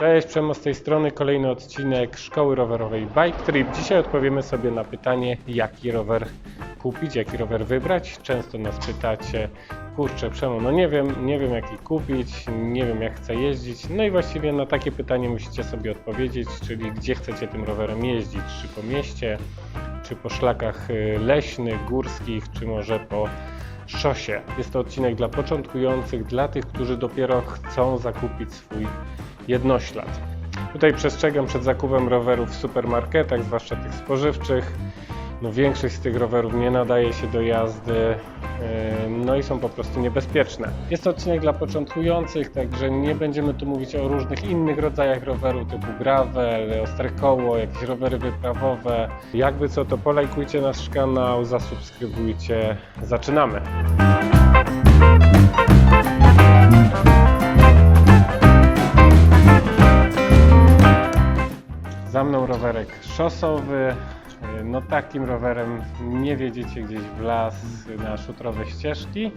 Cześć, Przemo z tej strony, kolejny odcinek Szkoły Rowerowej Bike Trip. Dzisiaj odpowiemy sobie na pytanie, jaki rower kupić, jaki rower wybrać. Często nas pytacie, kurczę Przemo, no nie wiem, nie wiem jaki kupić, nie wiem jak chcę jeździć. No i właściwie na takie pytanie musicie sobie odpowiedzieć, czyli gdzie chcecie tym rowerem jeździć, czy po mieście, czy po szlakach y, leśnych, górskich, czy może po szosie. Jest to odcinek dla początkujących, dla tych, którzy dopiero chcą zakupić swój jednoślad. Tutaj przestrzegam przed zakupem rowerów w supermarketach, zwłaszcza tych spożywczych. No, większość z tych rowerów nie nadaje się do jazdy, yy, no i są po prostu niebezpieczne. Jest to odcinek dla początkujących, także nie będziemy tu mówić o różnych innych rodzajach roweru typu gravel, ostre koło, jakieś rowery wyprawowe. Jakby co, to polajkujcie nasz kanał, zasubskrybujcie. Zaczynamy! Szosowy. No takim rowerem nie wiedziecie gdzieś w las na szutrowe ścieżki.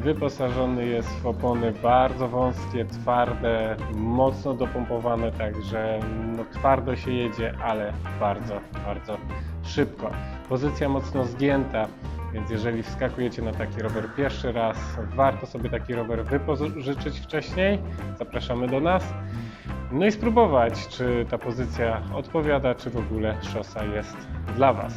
Wyposażony jest w opony bardzo wąskie, twarde, mocno dopompowane, także no, twardo się jedzie, ale bardzo, bardzo szybko. Pozycja mocno zgięta, więc jeżeli wskakujecie na taki rower pierwszy raz, warto sobie taki rower wypożyczyć wcześniej. Zapraszamy do nas. No i spróbować, czy ta pozycja odpowiada, czy w ogóle szosa jest dla Was.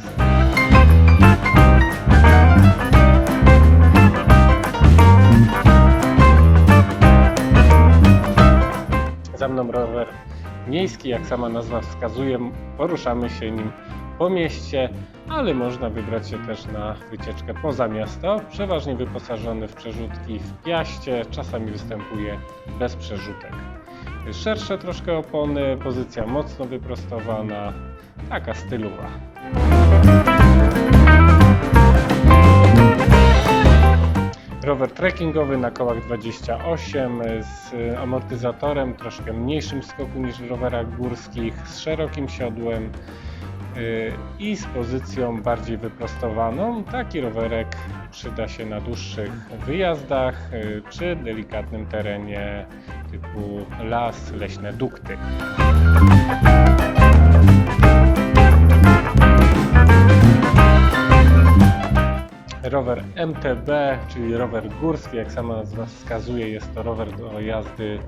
Za mną rower miejski, jak sama nazwa wskazuje, poruszamy się nim po mieście, ale można wybrać się też na wycieczkę poza miasto. Przeważnie wyposażony w przerzutki w piaście, czasami występuje bez przerzutek. Szersze troszkę opony, pozycja mocno wyprostowana, taka stylowa. Rower trekkingowy na kołach 28 z amortyzatorem, troszkę mniejszym skoku niż w rowerach górskich, z szerokim siodłem i z pozycją bardziej wyprostowaną. Taki rowerek przyda się na dłuższych wyjazdach czy delikatnym terenie typu las, leśne dukty. Rower MTB, czyli rower górski, jak sama nazwa wskazuje, jest to rower do jazdy y,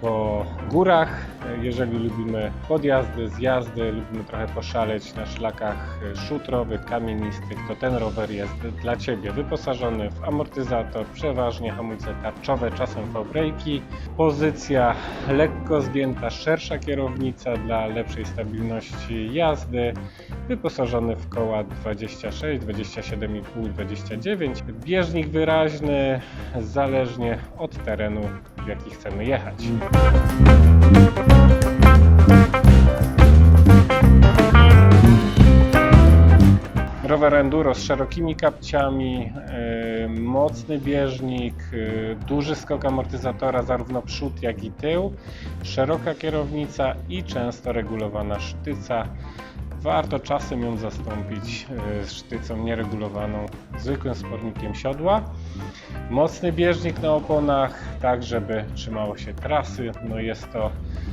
po górach. Jeżeli lubimy podjazdy, zjazdy, lubimy trochę poszaleć na szlakach y, szutrowych, kamienistych, to ten rower jest dla Ciebie. Wyposażony w amortyzator, przeważnie hamulce tarczowe, czasem v-brejki. Pozycja lekko zgięta, szersza kierownica dla lepszej stabilności jazdy. Wyposażony w koła 26, 27,5, 29. Bieżnik wyraźny, zależnie od terenu, w jaki chcemy jechać. Rower enduro z szerokimi kapciami, yy, mocny bieżnik, yy, duży skok amortyzatora zarówno przód jak i tył, szeroka kierownica i często regulowana sztyca. Warto czasem ją zastąpić yy, sztycą nieregulowaną, zwykłym spornikiem siodła. Mocny bieżnik na oponach, tak żeby trzymało się trasy. No jest to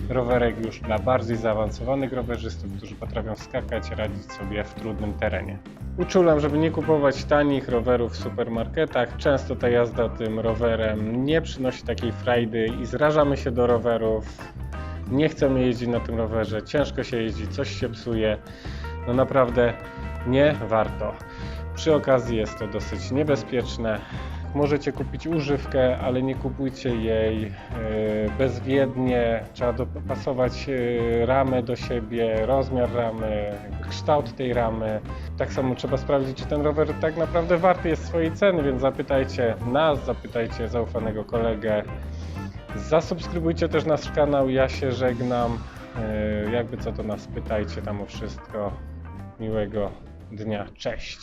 rowerek już dla bardziej zaawansowanych rowerzystów, którzy potrafią skakać, radzić sobie w trudnym terenie. Uczulam, żeby nie kupować tanich rowerów w supermarketach. Często ta jazda tym rowerem nie przynosi takiej frajdy i zrażamy się do rowerów. Nie chcemy jeździć na tym rowerze, ciężko się jeździ, coś się psuje. No naprawdę nie warto. Przy okazji jest to dosyć niebezpieczne. Możecie kupić używkę, ale nie kupujcie jej e, bezwiednie. Trzeba dopasować e, ramę do siebie, rozmiar ramy, kształt tej ramy. Tak samo trzeba sprawdzić, czy ten rower tak naprawdę warty jest swojej ceny, więc zapytajcie nas, zapytajcie zaufanego kolegę. Zasubskrybujcie też nasz kanał, ja się żegnam. E, Jakby co to nas pytajcie tam o wszystko. Miłego dnia, cześć.